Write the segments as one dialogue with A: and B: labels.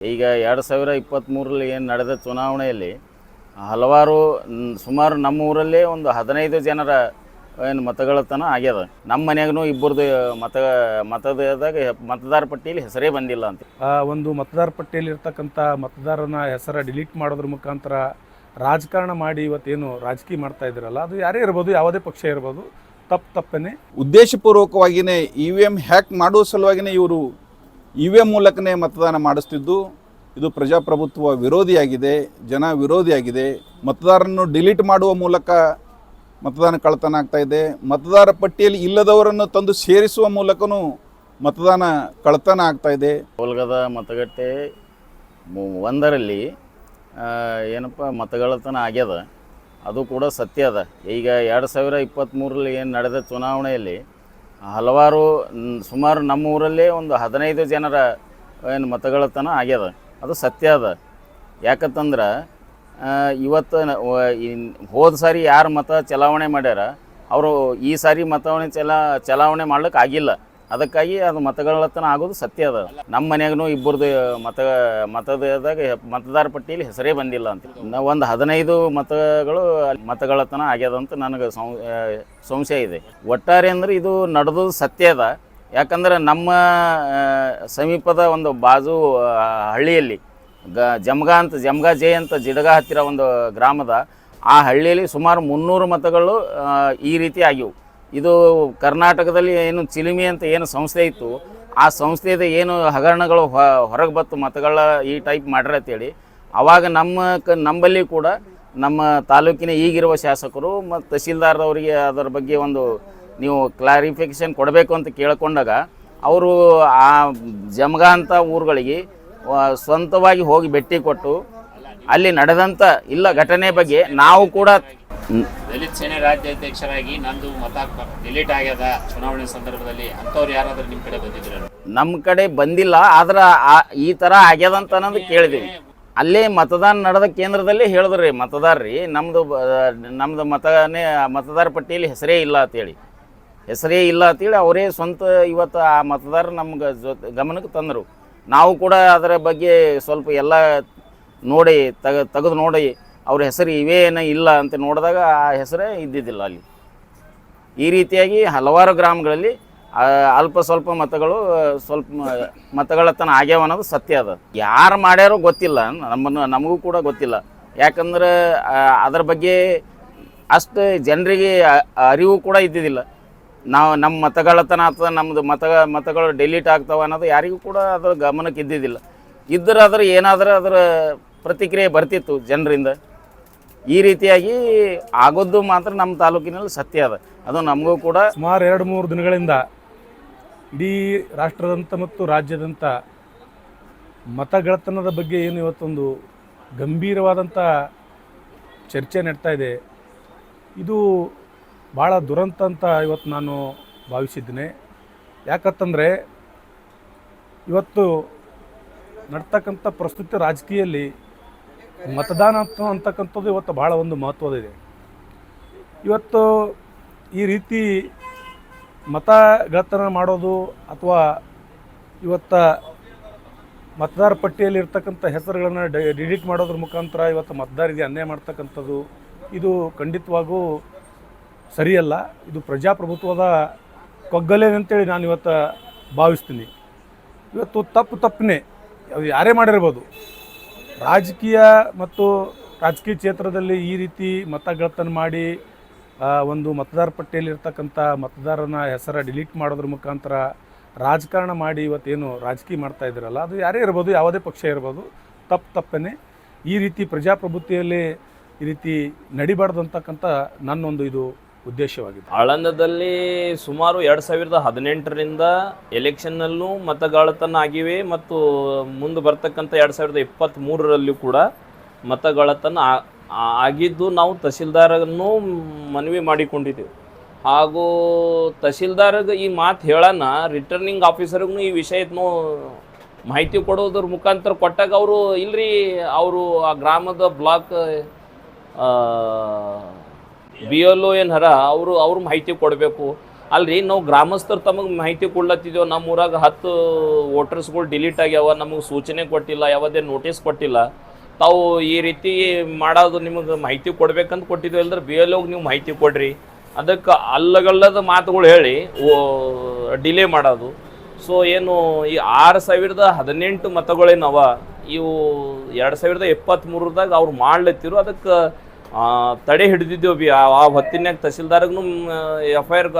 A: ಈಗ ಎರಡು ಸಾವಿರ ಇಪ್ಪತ್ತ್ಮೂರರಲ್ಲಿ ಏನು ನಡೆದ ಚುನಾವಣೆಯಲ್ಲಿ ಹಲವಾರು ಸುಮಾರು ನಮ್ಮ ಊರಲ್ಲೇ ಒಂದು ಹದಿನೈದು ಜನರ ಏನು ಮತಗಳತನ ಆಗ್ಯದ. ನಮ್ಮ ಮನೆಯಾಗೂ ಇಬ್ಬರದು ಮತ ಮತದಾಗ ಮತದಾರ ಪಟ್ಟಿಯಲ್ಲಿ ಹೆಸರೇ ಬಂದಿಲ್ಲ ಅಂತ.
B: ಆ ಒಂದು ಮತದಾರ ಪಟ್ಟಿಯಲ್ಲಿ ಇರ್ತಕ್ಕಂಥ ಮತದಾರನ ಹೆಸರ ಡಿಲೀಟ್ ಮಾಡೋದ್ರ ಮುಖಾಂತರ ರಾಜಕಾರಣ ಮಾಡಿ ಇವತ್ತೇನು ರಾಜಕೀಯ ಮಾಡ್ತಾ ಇದ್ದೀರಲ್ಲ ಅದು ಯಾರೇ ಇರ್ಬೋದು ಯಾವುದೇ ಪಕ್ಷ ಇರ್ಬೋದು ತಪ್ಪು ತಪ್ಪನೇ.
C: ಉದ್ದೇಶಪೂರ್ವಕವಾಗಿಯೇ ಇ ವಿ ಎಂ ಹ್ಯಾಕ್ ಮಾಡುವ ಸಲುವಾಗಿಯೇ ಇವರು ಇ ವಿ ಮೂಲಕನೇ ಮತದಾನ ಮಾಡಿಸ್ತಿದ್ದು. ಇದು ಪ್ರಜಾಪ್ರಭುತ್ವ ವಿರೋಧಿಯಾಗಿದೆ, ಜನ ವಿರೋಧಿಯಾಗಿದೆ. ಮತದಾರರನ್ನು ಡಿಲೀಟ್ ಮಾಡುವ ಮೂಲಕ ಮತದಾನ ಕಳ್ಳತನ ಇದೆ. ಮತದಾರ ಪಟ್ಟಿಯಲ್ಲಿ ಇಲ್ಲದವರನ್ನು ತಂದು ಸೇರಿಸುವ ಮೂಲಕನೂ ಮತದಾನ ಕಳ್ಳತನ ಆಗ್ತಾ ಇದೆ.
A: ಕೋಲ್ಗದ ಮತಗಟ್ಟೆ ಒಂದರಲ್ಲಿ ಏನಪ್ಪ ಮತಗಳತನ ಆಗ್ಯದ. ಅದು ಕೂಡ ಸತ್ಯ ಅದ. ಈಗ ಎರಡು ಸಾವಿರ ಇಪ್ಪತ್ತ್ಮೂರರಲ್ಲಿ ಏನು ನಡೆದ ಚುನಾವಣೆಯಲ್ಲಿ ಹಲವಾರು ಸುಮಾರು ನಮ್ಮ ಊರಲ್ಲೇ ಒಂದು ಹದಿನೈದು ಜನರ, ಏನು ಮತಗಳತನ ಆಗ್ಯದ. ಅದು ಸತ್ಯ ಅದ. ಯಾಕಂತಂದ್ರೆ ಇವತ್ತು ಹೋದ ಸಾರಿ ಯಾರು ಮತ ಚಲಾವಣೆ ಮಾಡ್ಯಾರ, ಅವರು ಈ ಸಾರಿ ಮತವಣೆ ಚಲಾ, ಚಲಾವಣೆ ಮಾಡ್ಲಿಕ್ಕೆ ಆಗಿಲ್ಲ. ಅದಕ್ಕಾಗಿ ಅದು ಮತಗಳತನ ಆಗೋದು ಸತ್ಯ ಅದ. ನಮ್ಮ ಮನೆಯಾಗೂ ಇಬ್ಬರದು ಮತ ಮತದಾಗ ಮತದಾರ ಪಟ್ಟಿಯಲ್ಲಿ ಹೆಸರೇ ಬಂದಿಲ್ಲ ಅಂತ. ಒಂದು ಹದಿನೈದು ಮತಗಳು ಮತಗಳತನ ಆಗ್ಯದ ಅಂತ ನನಗೆ ಸಂಶಯ ಇದೆ. ಒಟ್ಟಾರೆ ಅಂದ್ರೆ ಇದು ನಡೆದು ಸತ್ಯ ಅದ. ಯಾಕಂದ್ರೆ ನಮ್ಮ ಸಮೀಪದ ಒಂದು ಬಾಜು ಹಳ್ಳಿಯಲ್ಲಿ ಗ ಜಮ್ಗಾ ಅಂತ ಜಮ್ಗಾ ಜೆ ಅಂತ ಜಿಡಗ ಹತ್ತಿರ ಒಂದು ಗ್ರಾಮದ ಆ ಹಳ್ಳಿಯಲ್ಲಿ ಸುಮಾರು ಮುನ್ನೂರು ಮತಗಳು ಈ ರೀತಿ ಆಗಿವು ಇದು ಕರ್ನಾಟಕದಲ್ಲಿ ಏನು ಚಿಲಿಮಿ ಅಂತ ಏನು ಸಂಸ್ಥೆ ಇತ್ತು, ಆ ಸಂಸ್ಥೆದ ಏನು ಹಗರಣಗಳು ಹೊರಗೆ ಬತ್ತು ಮತಗಳ ಈ ಟೈಪ್ ಮಾಡ್ರ ಅಂತೇಳಿ ಆವಾಗ ನಮ್ಮ ಕ, ನಂಬಲ್ಲಿ ಕೂಡ ನಮ್ಮ ತಾಲೂಕಿನ ಈಗಿರುವ ಶಾಸಕರು ಮತ್ತು ತಹಸೀಲ್ದಾರ್ದವರಿಗೆ ಅದರ ಬಗ್ಗೆ ಒಂದು ನೀವು ಕ್ಲಾರಿಫಿಕೇಷನ್ ಕೊಡಬೇಕು ಅಂತ ಕೇಳಿಕೊಂಡಾಗ, ಅವರು ಆ ಜಮಗ ಅಂತ ಊರುಗಳಿಗೆ ಸ್ವಂತವಾಗಿ ಹೋಗಿ ಭೇಟಿ ಕೊಟ್ಟು ಅಲ್ಲಿ ನಡೆದಂಥ ಇಲ್ಲ ಘಟನೆ ಬಗ್ಗೆ ನಾವು ಕೂಡ
D: ದಲಿತ ಸೇನೆ ರಾಜ್ಯಾಧ್ಯಕ್ಷರಾಗಿ ನಂದು ಮತ ಡಿಲೀಟ್ ಆಗ್ಯದ ಚುನಾವಣೆ ಸಂದರ್ಭದಲ್ಲಿ ಅಂಥವ್ರು ಯಾರಾದ್ರೂ ನಿಮ್ಮ ಕಡೆ ಬಂದಿದ್ರು?
A: ನಮ್ಮ ಕಡೆ ಬಂದಿಲ್ಲ ಆದ್ರೆ ಈ ಥರ ಆಗ್ಯದ ಅಂತ ಅನ್ನೋದು ಕೇಳಿದೀವಿ. ಅಲ್ಲೇ ಮತದಾನ ನಡೆದ ಕೇಂದ್ರದಲ್ಲಿ ಹೇಳಿದ್ರಿ ಮತದಾರ್ರಿ ನಮ್ಮದು ನಮ್ಮದು ಮತನೇ ಮತದಾರ ಪಟ್ಟಿಯಲ್ಲಿ ಹೆಸರೇ ಇಲ್ಲ ಅಂತೇಳಿ. ಹೆಸರೇ ಇಲ್ಲ ಅಂತೇಳಿ ಅವರೇ ಸ್ವಂತ ಇವತ್ತು ಆ ಮತದಾರ ನಮ್ಗೆ ಜೊತೆ ಗಮನಕ್ಕೆ ತಂದರು. ನಾವು ಕೂಡ ಅದರ ಬಗ್ಗೆ ಸ್ವಲ್ಪ ಎಲ್ಲ ನೋಡಿ, ತಗ, ತೆಗೆದು ನೋಡಿ, ಅವ್ರ ಹೆಸರು ಇವೇನೋ ಇಲ್ಲ ಅಂತ ನೋಡಿದಾಗ ಆ ಹೆಸರೇ ಇದ್ದಿದ್ದಿಲ್ಲ ಅಲ್ಲಿ. ಈ ರೀತಿಯಾಗಿ ಹಲವಾರು ಗ್ರಾಮಗಳಲ್ಲಿ ಅಲ್ಪ ಸ್ವಲ್ಪ ಮತಗಳು, ಸ್ವಲ್ಪ ಮತಗಳತನ ಮತಗಳ ತನ ಆಗ್ಯಾವ ಅನ್ನೋದು ಸತ್ಯ ಅದ. ಯಾರು ಮಾಡ್ಯಾರೋ ಗೊತ್ತಿಲ್ಲ, ನಮ್ಮನ್ನು, ನಮಗೂ ಕೂಡ ಗೊತ್ತಿಲ್ಲ. ಯಾಕಂದ್ರೆ ಅದರ ಬಗ್ಗೆ ಅಷ್ಟು ಜನರಿಗೆ ಅರಿವು ಕೂಡ ಇದ್ದಿದ್ದಿಲ್ಲ. ನಾವು ನಮ್ಮ ಮತಗಳತನ ಅಥವಾ ನಮ್ಮದು ಮತ, ಮತಗಳು ಡೆಲೀಟ್ ಆಗ್ತಾವ ಅನ್ನೋದು ಯಾರಿಗೂ ಕೂಡ ಅದರ ಗಮನಕ್ಕೆ ಇದ್ದಿದ್ದಿಲ್ಲ. ಇದ್ದರೆ ಅದ್ರ ಏನಾದರೂ ಅದರ ಪ್ರತಿಕ್ರಿಯೆ ಬರ್ತಿತ್ತು ಜನರಿಂದ. ಈ ರೀತಿಯಾಗಿ ಆಗೋದು ಮಾತ್ರ ನಮ್ಮ ತಾಲೂಕಿನಲ್ಲಿ ಸತ್ಯ ಅದ. ಅದು ನಮಗೂ ಕೂಡ
B: ಸುಮಾರು ಎರಡು ಮೂರು ದಿನಗಳಿಂದ ಇಡೀ ರಾಷ್ಟ್ರದಂಥ ಮತ್ತು ರಾಜ್ಯದಂಥ ಮತಗಳತನದ ಬಗ್ಗೆ ಏನು ಇವತ್ತೊಂದು ಗಂಭೀರವಾದಂಥ ಚರ್ಚೆ ನಡ್ತಾ ಇದೆ. ಇದು ಭಾಳ ದುರಂತ ಅಂತ ಇವತ್ತು ನಾನು ಭಾವಿಸಿದ್ದೇನೆ. ಯಾಕತ್ತಂದರೆ ಇವತ್ತು ನಡ್ತಕ್ಕಂಥ ಪ್ರಸ್ತುತ ರಾಜಕೀಯಲ್ಲಿ ಮತದಾನ ಅಂತ ಅಂತಕ್ಕಂಥದ್ದು ಇವತ್ತು ಭಾಳ ಒಂದು ಮಹತ್ವದಿದೆ ಇವತ್ತು ಈ ರೀತಿ ಮತಗಳತನ ಮಾಡೋದು ಅಥವಾ ಇವತ್ತ ಮತದಾರ ಪಟ್ಟಿಯಲ್ಲಿ ಇರ್ತಕ್ಕಂಥ ಹೆಸರುಗಳನ್ನು ಡಿಲೀಟ್ ಮಾಡೋದ್ರ ಮುಖಾಂತರ ಇವತ್ತು ಮತದಾರರಿಗೆ ಅನ್ಯಾಯ ಮಾಡ್ತಕ್ಕಂಥದ್ದು, ಇದು ಖಂಡಿತವಾಗೂ ಸರಿಯಲ್ಲ. ಇದು ಪ್ರಜಾಪ್ರಭುತ್ವದ ಕೊಗ್ಗಲೇನಂತೇಳಿ ನಾನು ಇವತ್ತು ಭಾವಿಸ್ತೀನಿ. ಇವತ್ತು ತಪ್ಪು ತಪ್ಪನೇ ಅದು ಯಾರೇ ಮಾಡಿರ್ಬೋದು ರಾಜಕೀಯ ಮತ್ತು ರಾಜಕೀಯ ಕ್ಷೇತ್ರದಲ್ಲಿ ಈ ರೀತಿ ಮತಗಳತನ ಮಾಡಿ ಒಂದು ಮತದಾರ ಪಟ್ಟಿಯಲ್ಲಿ ಇರ್ತಕ್ಕಂಥ ಮತದಾರನ ಹೆಸರ ಡಿಲೀಟ್ ಮಾಡೋದ್ರ ಮುಖಾಂತರ ರಾಜಕಾರಣ ಮಾಡಿ ಇವತ್ತೇನು ರಾಜಕೀಯ ಮಾಡ್ತಾ ಇದ್ದೀರಲ್ಲ, ಅದು ಯಾರೇ ಇರ್ಬೋದು, ಯಾವುದೇ ಪಕ್ಷ ಇರ್ಬೋದು, ತಪ್ಪು ತಪ್ಪನೇ. ಈ ರೀತಿ ಪ್ರಜಾಪ್ರಭುತ್ವದಲ್ಲಿ ಈ ರೀತಿ ನಡಿಬಾರ್ದು ಅಂತಕ್ಕಂಥ ನನ್ನೊಂದು ಇದು ಉದ್ದೇಶವಾಗಿದೆ
E: ಆಳಂದದಲ್ಲಿ ಸುಮಾರು ಎರಡು ಸಾವಿರದ ಹದಿನೆಂಟರಿಂದ ಎಲೆಕ್ಷನ್ನಲ್ಲೂ ಮತಗಳತನ ಆಗಿವೆ ಮತ್ತು ಮುಂದೆ ಬರ್ತಕ್ಕಂಥ ಎರಡು ಸಾವಿರದ ಇಪ್ಪತ್ತ್ಮೂರರಲ್ಲೂ ಕೂಡ ಮತಗಾಳತನ ಆಗಿದ್ದು ನಾವು ತಹಸೀಲ್ದಾರನ್ನು ಮನವಿ ಮಾಡಿಕೊಂಡಿದ್ದೇವೆ. ಹಾಗೂ ತಹಸೀಲ್ದಾರ್ಗೆ ಈ ಮಾತು ಹೇಳೋಣ ರಿಟರ್ನಿಂಗ್ ಆಫೀಸರ್ಗೂ ಈ ವಿಷಯದನ್ನು ಮಾಹಿತಿ ಕೊಡೋದ್ರ ಮುಖಾಂತರ ಕೊಟ್ಟಾಗ ಅವರು ಇಲ್ರಿ, ಅವರು ಆ ಗ್ರಾಮದ ಬ್ಲಾಕ್ ಬಿ ಎಲ್ ಒ ಏನು ಅವರು ಅವ್ರ ಮಾಹಿತಿ ಕೊಡಬೇಕು. ಅಲ್ರಿ, ನಾವು ಗ್ರಾಮಸ್ಥರು ತಮಗೆ ಮಾಹಿತಿ ಕೊಡ್ಲತ್ತಿದ್ದೇವೆ ನಮ್ಮ ಊರಾಗ ಹತ್ತು ವೋಟರ್ಸ್ಗಳು ಡಿಲೀಟ್ ಆಗ್ಯಾವ, ನಮಗೆ ಸೂಚನೆ ಕೊಟ್ಟಿಲ್ಲ, ಯಾವುದೇ ನೋಟಿಸ್ ಕೊಟ್ಟಿಲ್ಲ. ತಾವು ಈ ರೀತಿ ಮಾಡೋದು ನಿಮಗೆ ಮಾಹಿತಿ ಕೊಡ್ಬೇಕಂತ ಕೊಟ್ಟಿದ್ದೇವೆ ಅಂದ್ರೆ ಬಿ ಎಲ್ ನೀವು ಮಾಹಿತಿ ಕೊಡ್ರಿ. ಅದಕ್ಕೆ ಅಲ್ಲಗಲ್ಲದ ಮಾತುಗಳು ಹೇಳಿ ಡಿಲೇ ಮಾಡೋದು. ಸೊ, ಏನು ಈ ಆರು ಸಾವಿರದ ಹದಿನೆಂಟು ಮತಗಳೇನವ, ಇವು ಎರಡು ಸಾವಿರದ ಇಪ್ಪತ್ತ್ಮೂರದಾಗ ಅವ್ರು ಮಾಡ್ಲತ್ತಿರು, ಅದಕ್ಕೆ ತಡೆ ಹಿಡಿದಿದ್ದೇವೆ. ಬಿ, ಆ ಹೊತ್ತಿನಾಗ ತಹಸೀಲ್ದಾರ್ಗೂ ಎಫ್ ಐ ಆರ್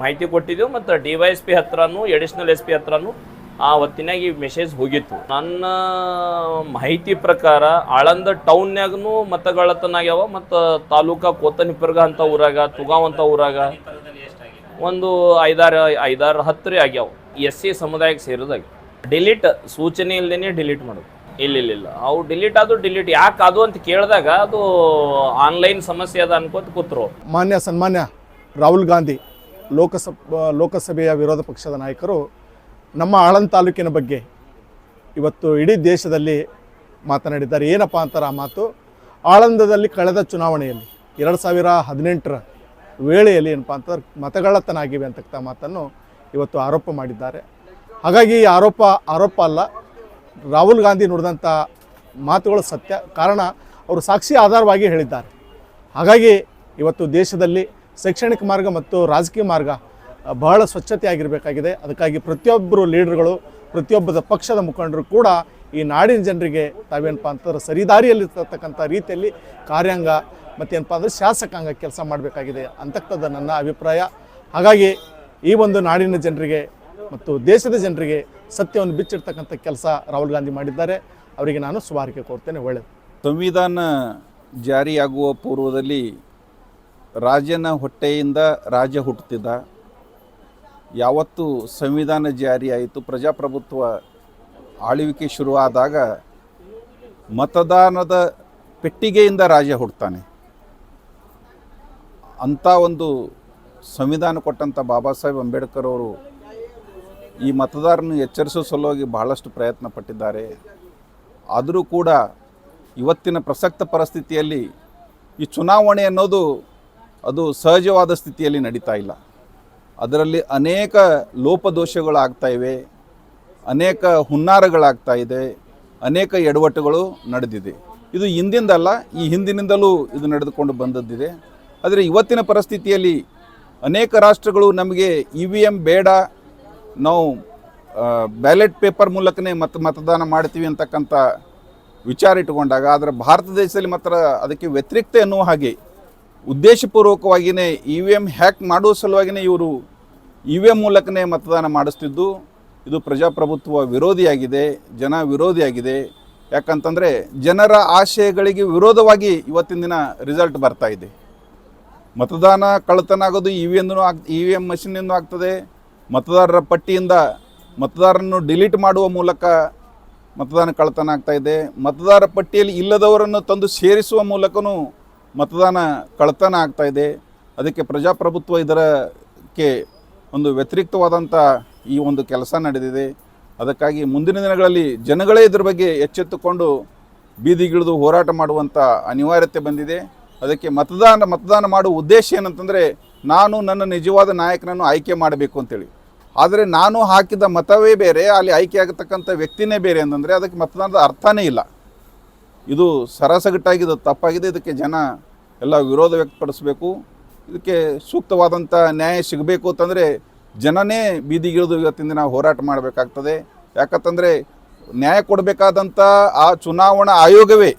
E: ಮಾಹಿತಿ ಕೊಟ್ಟಿದ್ದೆವು ಮತ್ತು ಡಿ ವೈ ಎಸ್ ಪಿ ಹತ್ರನೂ ಎಡಿಷ್ನಲ್ ಎಸ್ ಪಿ ಹತ್ರನೂ ಆ ಹೊತ್ತಿನಾಗ ಈ ಮೆಸೇಜ್ ಹೋಗಿತ್ತು. ನನ್ನ ಮಾಹಿತಿ ಪ್ರಕಾರ ಆಳಂದ ಟೌನ್ಯಾಗೂ ಮತಗಳತನ ಆಗ್ಯಾವ ಮತ್ತು ತಾಲೂಕಾ ಕೋತನಿಪರ್ಗ ಅಂತ ಊರಾಗ, ತುಗಾವ್ ಅಂತ ಊರಾಗ ಒಂದು ಐದಾರು ಐದಾರು ಹತ್ತರೇ ಆಗ್ಯಾವ. ಎಸ್ ಸಿ ಸಮುದಾಯಕ್ಕೆ ಸೇರಿದಾಗ. ಡಿಲೀಟ್ ಸೂಚನೆ ಇಲ್ಲದೇ ಡಿಲೀಟ್ ಮಾಡೋದು. ಇಲ್ಲ ಇಲ್ಲ ಇಲ್ಲ. ಅವು ಡಿಲೀಟ್ ಆದ್ರೂ ಡಿಲೀಟ್ ಯಾಕೆ ಅದು ಅಂತ ಕೇಳಿದಾಗ ಅದು ಆನ್ಲೈನ್ ಸಮಸ್ಯೆ ಅದ ಅನ್ಕೋತ ಕೂತ್ರು.
F: ಮಾನ್ಯ, ಸನ್ಮಾನ್ಯ, ರಾಹುಲ್ ಗಾಂಧಿ, ಲೋಕಸಭಾ, ಲೋಕಸಭೆಯ ವಿರೋಧ ಪಕ್ಷದ ನಾಯಕರು ನಮ್ಮ ಆಳಂದ ತಾಲೂಕಿನ ಬಗ್ಗೆ ಇವತ್ತು ಇಡೀ ದೇಶದಲ್ಲಿ ಮಾತನಾಡಿದ್ದಾರೆ. ಏನಪ್ಪ ಅಂತಾರೆ ಆ ಮಾತು? ಆಳಂದದಲ್ಲಿ ಕಳೆದ ಚುನಾವಣೆಯಲ್ಲಿ, ಎರಡು ಸಾವಿರ ಹದಿನೆಂಟರ ವೇಳೆಯಲ್ಲಿ ಏನಪ್ಪ ಅಂತಂದ್ರೆ ಮತಗಳ್ಳತನ ಆಗಿವೆ ಅಂತಕ್ಕಂಥ ಮಾತನ್ನು ಇವತ್ತು ಆರೋಪ ಮಾಡಿದ್ದಾರೆ. ಹಾಗಾಗಿ ಈ ಆರೋಪ ಆರೋಪ ಅಲ್ಲ ರಾಹುಲ್ ಗಾಂಧಿ ನುಡಿದಂಥ ಮಾತುಗಳು ಸತ್ಯ. ಕಾರಣ, ಅವರು ಸಾಕ್ಷಿ ಆಧಾರವಾಗಿ ಹೇಳಿದ್ದಾರೆ. ಹಾಗಾಗಿ ಇವತ್ತು ದೇಶದಲ್ಲಿ ಶೈಕ್ಷಣಿಕ ಮಾರ್ಗ ಮತ್ತು ರಾಜಕೀಯ ಮಾರ್ಗ ಬಹಳ ಸ್ವಚ್ಛತೆ ಆಗಿರಬೇಕಾಗಿದೆ ಅದಕ್ಕಾಗಿ ಪ್ರತಿಯೊಬ್ಬರು ಲೀಡರ್ಗಳು ಪ್ರತಿಯೊಬ್ಬ ಪಕ್ಷದ ಮುಖಂಡರು ಕೂಡ ಈ ನಾಡಿನ ಜನರಿಗೆ ತಾವೇನಪ್ಪ ಅಂತಂದ್ರೆ ಸರಿದಾರಿಯಲ್ಲಿರ್ತಕ್ಕಂಥ ರೀತಿಯಲ್ಲಿ ಕಾರ್ಯಾಂಗ ಮತ್ತೇನಪ್ಪ ಅಂದರೆ ಶಾಸಕಾಂಗ ಕೆಲಸ ಮಾಡಬೇಕಾಗಿದೆ ಅಂತಕ್ಕಂಥದ್ದು ನನ್ನ ಅಭಿಪ್ರಾಯ. ಹಾಗಾಗಿ ಈ ಒಂದು ನಾಡಿನ ಜನರಿಗೆ ಮತ್ತು ದೇಶದ ಜನರಿಗೆ ಸತ್ಯವನ್ನು ಬಿಚ್ಚಿಡ್ತಕ್ಕಂಥ ಕೆಲಸ ರಾಹುಲ್ ಗಾಂಧಿ ಮಾಡಿದ್ದಾರೆ. ಅವರಿಗೆ ನಾನು ಸ್ವಾರಿಕೆ ಕೊಡ್ತೇನೆ. ಒಳ್ಳೆಯದು
C: ಸಂವಿಧಾನ ಜಾರಿಯಾಗುವ ಪೂರ್ವದಲ್ಲಿ ರಾಜನ ಹೊಟ್ಟೆಯಿಂದ ರಾಜ ಹುಟ್ಟುತ್ತಿದ್ದ. ಯಾವತ್ತು ಸಂವಿಧಾನ ಜಾರಿಯಾಯಿತು. ಪ್ರಜಾಪ್ರಭುತ್ವ ಆಳ್ವಿಕೆ ಶುರುವಾದಾಗ ಮತದಾನದ ಪೆಟ್ಟಿಗೆಯಿಂದ ರಾಜ ಹುಡ್ತಾನೆ ಅಂಥ ಒಂದು ಸಂವಿಧಾನ ಕೊಟ್ಟಂಥ ಬಾಬಾ ಸಾಹೇಬ್ ಅಂಬೇಡ್ಕರ್ ಅವರು ಈ ಮತದಾರರನ್ನು ಎಚ್ಚರಿಸೋ ಸಲುವಾಗಿ ಬಹಳಷ್ಟು ಪ್ರಯತ್ನ ಪಟ್ಟಿದ್ದಾರೆ. ಆದರೂ ಕೂಡ ಇವತ್ತಿನ ಪ್ರಸಕ್ತ ಪರಿಸ್ಥಿತಿಯಲ್ಲಿ ಈ ಚುನಾವಣೆ ಅನ್ನೋದು ಅದು ಸಹಜವಾದ ಸ್ಥಿತಿಯಲ್ಲಿ ನಡೀತಾ ಇಲ್ಲ. ಅದರಲ್ಲಿ ಅನೇಕ ಲೋಪದೋಷಗಳಾಗ್ತಾ ಇವೆ, ಅನೇಕ ಹುನ್ನಾರಗಳಾಗ್ತಾ ಇದೆ, ಅನೇಕ ಎಡವಟ್ಟುಗಳು ನಡೆದಿದೆ. ಇದು ಹಿಂದಿಂದಲ್ಲ, ಈ ಹಿಂದಿನಿಂದಲೂ ಇದು ನಡೆದುಕೊಂಡು ಬಂದದ್ದಿದೆ. ಆದರೆ ಇವತ್ತಿನ ಪರಿಸ್ಥಿತಿಯಲ್ಲಿ ಅನೇಕ ರಾಷ್ಟ್ರಗಳು ನಮಗೆ ಇ ವಿ ಎಂ ಬೇಡ ನಾವು ಬ್ಯಾಲೆಟ್ ಪೇಪರ್ ಮೂಲಕನೇ ಮತ, ಮತದಾನ ಮಾಡ್ತೀವಿ ಅಂತಕ್ಕಂಥ ವಿಚಾರ ಇಟ್ಟುಕೊಂಡಾಗ, ಆದರೆ ಭಾರತ ದೇಶದಲ್ಲಿ ಮಾತ್ರ ಅದಕ್ಕೆ ವ್ಯತಿರಿಕ್ತ ಎನ್ನುವ ಹಾಗೆ ಉದ್ದೇಶಪೂರ್ವಕವಾಗಿಯೇ ಇ ವಿ ಎಂ ಹ್ಯಾಕ್ ಮಾಡುವ ಸಲುವಾಗಿಯೇ ಇವರು ಇ ವಿ ಎಂ ಮೂಲಕನೇ ಮತದಾನ ಮಾಡಿಸ್ತಿದ್ದು. ಇದು ಪ್ರಜಾಪ್ರಭುತ್ವ ವಿರೋಧಿಯಾಗಿದೆ, ಜನ ವಿರೋಧಿಯಾಗಿದೆ. ಯಾಕಂತಂದರೆ ಜನರ ಆಶಯಗಳಿಗೆ ವಿರೋಧವಾಗಿ ಇವತ್ತಿನ ದಿನ ರಿಸಲ್ಟ್ ಬರ್ತಾ ಇದೆ. ಮತದಾನ ಕಳ್ಳತನ ಆಗೋದು ಇ ವಿ ಎಂದೂ ಆಗ್ ಇ ವಿ ಎಂ ಮಷಿನಿಂದ ಆಗ್ತದೆ. ಮತದಾರರ ಪಟ್ಟಿಯಿಂದ ಮತದಾರರನ್ನು ಡಿಲೀಟ್ ಮಾಡುವ ಮೂಲಕ ಮತದಾನ ಕಳ್ಳತನ ಆಗ್ತಾ ಇದೆ. ಮತದಾರ ಪಟ್ಟಿಯಲ್ಲಿ ಇಲ್ಲದವರನ್ನು ತಂದು ಸೇರಿಸುವ ಮೂಲಕನೂ ಮತದಾನ ಕಳ್ಳತನ ಇದೆ. ಅದಕ್ಕೆ ಪ್ರಜಾಪ್ರಭುತ್ವ ಇದರಕ್ಕೆ ಒಂದು ವ್ಯತಿರಿಕ್ತವಾದಂಥ ಈ ಒಂದು ಕೆಲಸ ನಡೆದಿದೆ. ಅದಕ್ಕಾಗಿ ಮುಂದಿನ ದಿನಗಳಲ್ಲಿ ಜನಗಳೇ ಇದ್ರ ಬಗ್ಗೆ ಎಚ್ಚೆತ್ತುಕೊಂಡು ಬೀದಿಗಿಳಿದು ಹೋರಾಟ ಮಾಡುವಂಥ ಅನಿವಾರ್ಯತೆ ಬಂದಿದೆ. ಅದಕ್ಕೆ ಮತದಾನ ಮತದಾನ ಮಾಡುವ ಉದ್ದೇಶ ಏನಂತಂದರೆ, ನಾನು ನನ್ನ ನಿಜವಾದ ನಾಯಕನನ್ನು ಆಯ್ಕೆ ಮಾಡಬೇಕು ಅಂತೇಳಿ. ಆದರೆ ನಾನು ಹಾಕಿದ ಮತವೇ ಬೇರೆ, ಅಲ್ಲಿ ಆಯ್ಕೆ ಆಗತಕ್ಕಂಥ ವ್ಯಕ್ತಿನೇ ಬೇರೆ ಅಂತಂದರೆ ಅದಕ್ಕೆ ಮತದಾನದ ಅರ್ಥನೇ ಇಲ್ಲ. ಇದು ಸರಸಗಟ್ಟಾಗಿದೆ, ತಪ್ಪಾಗಿದೆ, ಇದಕ್ಕೆ ಜನ ಎಲ್ಲ ವಿರೋಧ ವ್ಯಕ್ತಪಡಿಸಬೇಕು. ಇದಕ್ಕೆ ಸೂಕ್ತವಾದಂಥ ನ್ಯಾಯ ಸಿಗಬೇಕು ಅಂತಂದರೆ ಜನನೇ ಬೀದಿಗಿಳಿದು ಇವತ್ತಿನ ದಿನ ಹೋರಾಟ ಮಾಡಬೇಕಾಗ್ತದೆ. ಯಾಕಂತಂದರೆ ನ್ಯಾಯ ಕೊಡಬೇಕಾದಂಥ ಆ ಚುನಾವಣಾ ಆಯೋಗವೇ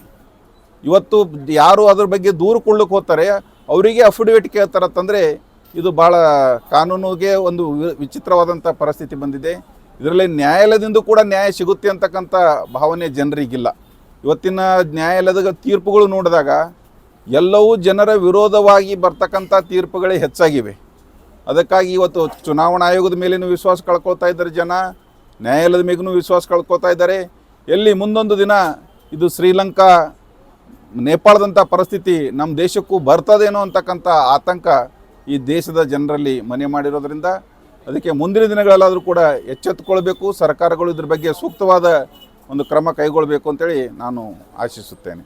C: ಇವತ್ತು ಯಾರು ಅದ್ರ ಬಗ್ಗೆ ದೂರು ಕೊಡ್ಲಿಕ್ಕೆ ಹೋಗ್ತಾರೆ, ಅವರಿಗೆ ಅಫಿಡವಿಟ್ ಕೇಳ್ತಾರತ್ತಂದರೆ ಇದು ಭಾಳ ಕಾನೂನಿಗೆ ಒಂದು ವಿಚಿತ್ರವಾದಂಥ ಪರಿಸ್ಥಿತಿ ಬಂದಿದೆ. ಇದರಲ್ಲಿ ನ್ಯಾಯಾಲಯದಿಂದ ಕೂಡ ನ್ಯಾಯ ಸಿಗುತ್ತೆ ಅಂತಕ್ಕಂಥ ಭಾವನೆ ಜನರಿಗಿಲ್ಲ. ಇವತ್ತಿನ ನ್ಯಾಯಾಲಯದ ತೀರ್ಪುಗಳು ನೋಡಿದಾಗ ಎಲ್ಲವೂ ಜನರ ವಿರೋಧವಾಗಿ ಬರ್ತಕ್ಕಂಥ ತೀರ್ಪುಗಳೇ ಹೆಚ್ಚಾಗಿವೆ. ಅದಕ್ಕಾಗಿ ಇವತ್ತು ಚುನಾವಣಾ ಆಯೋಗದ ಮೇಲಿನೂ ವಿಶ್ವಾಸ ಕಳ್ಕೊಳ್ತಾ ಇದ್ದಾರೆ ಜನ. ನ್ಯಾಯಾಲಯದ ಮೇಲೂ ವಿಶ್ವಾಸ ಕಳ್ಕೊಳ್ತಾ ಇದ್ದಾರೆ. ಎಲ್ಲಿ ಮುಂದೊಂದು ದಿನ ಇದು ಶ್ರೀಲಂಕಾ, ನೇಪಾಳದಂಥ ಪರಿಸ್ಥಿತಿ ನಮ್ಮ ದೇಶಕ್ಕೂ ಬರ್ತದೇನೋ ಅಂತಕ್ಕಂಥ ಆತಂಕ ಈ ದೇಶದ ಜನರಲ್ಲಿ ಮನೆ ಮಾಡಿರೋದ್ರಿಂದ ಅದಕ್ಕೆ ಮುಂದಿನ ದಿನಗಳಲ್ಲಾದರೂ ಕೂಡ ಎಚ್ಚೆತ್ತುಕೊಳ್ಬೇಕು, ಸರ್ಕಾರಗಳು ಇದ್ರ ಬಗ್ಗೆ ಸೂಕ್ತವಾದ ಒಂದು ಕ್ರಮ ಕೈಗೊಳ್ಳಬೇಕು ಅಂತೇಳಿ ನಾನು ಆಶಿಸುತ್ತೇನೆ.